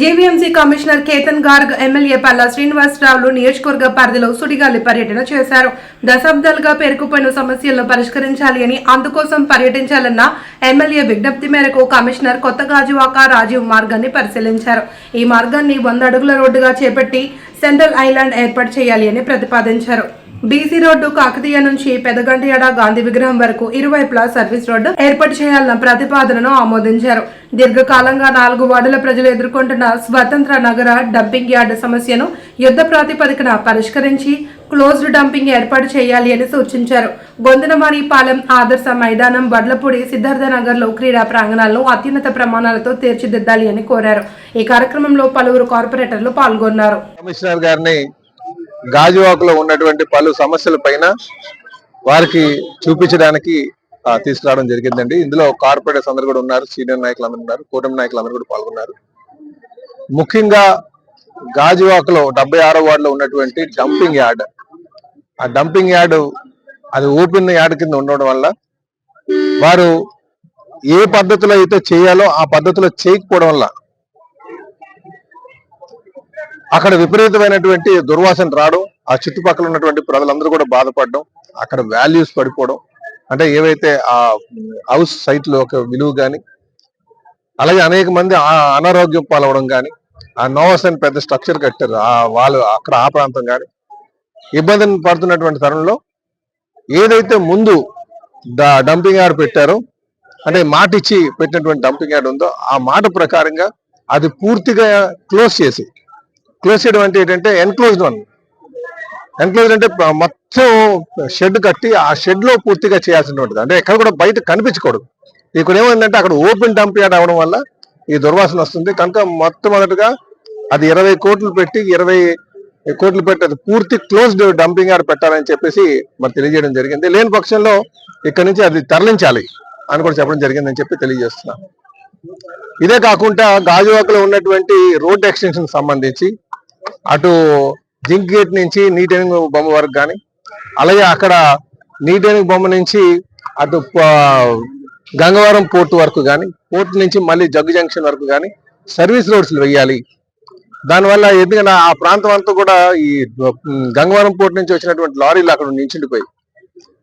GVMC commissioner Ketan Garg MLA Palla శ్రీనివాసరావులు నియోజకవర్గ పరిధిలో సుడిగాలి పర్యటన చేశారు. దశాబ్దాలుగా పేరుకుపోయిన సమస్యలను పరిష్కరించాలి అని అందుకోసం పర్యటించాలన్న ఎమ్మెల్యే విజ్ఞప్తి మేరకు కమిషనర్ కొత్త గాజువాక రాజీవ్ మార్గాన్ని పరిశీలించారు. ఈ మార్గాన్ని వంద అడుగుల రోడ్డుగా చేపట్టి సెంట్రల్ ఐలాండ్ ఏర్పాటు చేయాలి అని ప్రతిపాదించారు. బీసీ రోడ్డు కాకతీయ నుంచి పెదగంటియాడ గాంధీ విగ్రహం వరకు ఇరువైపులా సర్వీస్ రోడ్డు ఏర్పాటు చేయాలన్న ప్రతిపాదనను ఆమోదించారు. దీర్ఘకాలంగా నాలుగు వార్డుల ప్రజలు ఎదుర్కొంటున్న స్వతంత్ర నగర డంపింగ్ యార్డ్ సమస్యను యుద్ధ ప్రాతిపదికన పరిష్కరించి క్లోజ్డ్ డంపింగ్ ఏర్పాటు చేయాలి అని సూచించారు. గొందనమారిపాలెం ఆదర్శ మైదానం వడ్లపూడి సిద్ధార్థనగర్లో క్రీడా ప్రాంగణాలను అత్యున్నత ప్రమాణాలతో తీర్చిదిద్దాలి అని కోరారు. ఈ కార్యక్రమంలో పలువురు కార్పొరేటర్లు పాల్గొన్నారు. కమిషనర్ గారిని గాజువాకలో ఉన్నటువంటి పలు సమస్యల పైన వారికి చూపించడానికి తీసుకురావడం జరిగిందండి. ఇందులో కార్పొరేటర్స్ అందరు కూడా ఉన్నారు సీనియర్ నాయకులు అందరు ఉన్నారు కూటమి నాయకులు అందరు కూడా పాల్గొన్నారు. ముఖ్యంగా గాజువాకలో డెబ్బై ఆరో వార్డులో ఉన్నటువంటి డంపింగ్ యార్డ్ ఆ డంపింగ్ యార్డ్ అది ఓపెన్ యార్డ్ కింద ఉండడం వల్ల వారు ఏ పద్ధతిలో అయితే చేయాలో ఆ పద్ధతిలో చేయకపోవడం వల్ల అక్కడ విపరీతమైనటువంటి దుర్వాసన రావడం ఆ చుట్టుపక్కల ఉన్నటువంటి ప్రజలందరూ కూడా బాధపడడం అక్కడ వాల్యూస్ పడిపోవడం అంటే ఏవైతే ఆ హౌస్ సైట్లో ఒక విలువ కానీ అలాగే అనేక మంది ఆ అనారోగ్యం పాలవడం కానీ ఆ నోవస్ అని పెద్ద స్ట్రక్చర్ కట్టారు. ఆ వాళ్ళు అక్కడ ఆ ప్రాంతం కానీ ఇబ్బందిని పడుతున్నటువంటి తరుణంలో ఏదైతే ముందు డంపింగ్ యార్డ్ పెట్టారో అంటే మాట ఇచ్చి పెట్టినటువంటి డంపింగ్ యార్డ్ ఉందో ఆ మాట ప్రకారంగా అది పూర్తిగా క్లోజ్ చేసి క్లోజ్ అంటే ఏంటంటే ఎన్క్లోజ్డ్ వన్ ఎన్క్లోజ్డ్ అంటే మొత్తం షెడ్ కట్టి ఆ షెడ్లో పూర్తిగా చేయాల్సినటువంటిది అంటే ఎక్కడ కూడా బయట కనిపించకూడదు. ఇక్కడ ఏమైందంటే అక్కడ ఓపెన్ డంప్ యార్డ్ అవడం వల్ల ఈ దుర్వాసన వస్తుంది. కనుక మొట్టమొదటిగా అది ఇరవై కోట్లు పెట్టి ఇరవై కోట్లు పెట్టి అది పూర్తి క్లోజ్డ్ డంపింగ్ యార్డ్ పెట్టాలని చెప్పేసి మరి తెలియజేయడం జరిగింది. లేని పక్షంలో ఇక్కడ నుంచి అది తరలించాలి అని కూడా చెప్పడం జరిగిందని చెప్పి తెలియజేస్తున్నాను. ఇదే కాకుండా గాజువాకలో ఉన్నటువంటి రోడ్ ఎక్స్టెన్షన్ సంబంధించి అటు జింక్ గేట్ నుంచి నీటెనింగ్ బొమ్మ వరకు కానీ అలాగే అక్కడ నీటెనింగ్ బొమ్మ నుంచి అటు గంగవరం పోర్ట్ వరకు కానీ పోర్ట్ నుంచి మళ్ళీ జగ్గు జంక్షన్ వరకు కానీ సర్వీస్ రోడ్స్ వేయాలి. దానివల్ల ఎందుకంటే ఆ ప్రాంతం అంతా కూడా ఈ గంగవరం పోర్ట్ నుంచి వచ్చినటువంటి లారీలు అక్కడ నించుండిపోయి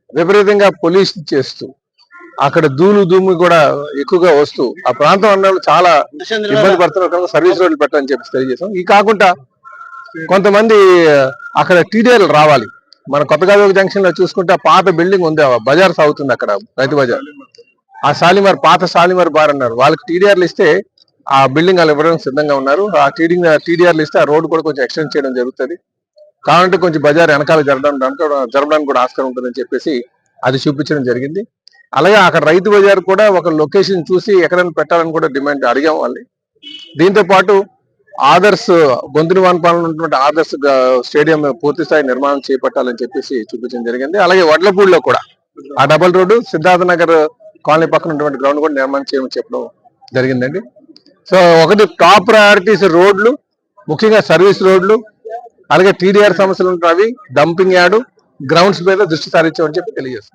విపరీతంగా పొల్యూషన్ చేస్తూ అక్కడ దూలు దుమ్ము కూడా ఎక్కువగా వస్తూ ఆ ప్రాంతం అన్న వాళ్ళు చాలా ఇబ్బంది పడుతున్నారు. సర్వీస్ రోడ్లు పెట్టాలని చెప్పి తెలియజేసాం ఈ కాకుండా కొంతమంది అక్కడ టీడీఎల్ రావాలి. మన కొత్తగా జంక్షన్లో చూసుకుంటే పాత బిల్డింగ్ ఉంది బజార్ సాగుతుంది అక్కడ రైతు బజార్. ఆ శాలిమార్ పాత శాలిమార్ బార్ అన్నారు. వాళ్ళకి టీడీఆర్లు ఇస్తే ఆ బిల్డింగ్ వాళ్ళు ఇవ్వడానికి సిద్ధంగా ఉన్నారు. ఆ టీడింగ్ టీడీఆర్లు ఇస్తే ఆ రోడ్ కూడా కొంచెం ఎక్స్టెండ్ చేయడం జరుగుతుంది. కావాలంటే కొంచెం బజార్ వెనకాల జరగడం జరగడానికి కూడా ఆస్కారం ఉంటుందని చెప్పేసి అది చూపించడం జరిగింది. అలాగే అక్కడ రైతు బజార్ కూడా ఒక లొకేషన్ చూసి ఎక్కడైనా పెట్టాలని కూడా డిమాండ్ అడిగాం వాళ్ళని. దీంతో పాటు ఆదర్శ్ గొంతుని వానపాలన ఉన్నటువంటి ఆదర్శ్ స్టేడియం పూర్తి స్థాయి నిర్మాణం చేపట్టాలని చెప్పేసి చూపించడం జరిగింది. అలాగే వడ్లపూడిలో కూడా ఆ double road Siddhartha Nagar colony పక్కన ఉన్నటువంటి గ్రౌండ్ కూడా నిర్మాణం చేయమని చెప్పడం జరిగిందండి. సో ఒకటి టాప్ ప్రయారిటీస్ రోడ్లు ముఖ్యంగా సర్వీస్ రోడ్లు అలాగే టీడీఆర్ సమస్యలు ఉంటాయి డంపింగ్ యార్డు గ్రౌండ్స్ మీద దృష్టి సారించామని చెప్పి తెలియజేస్తాం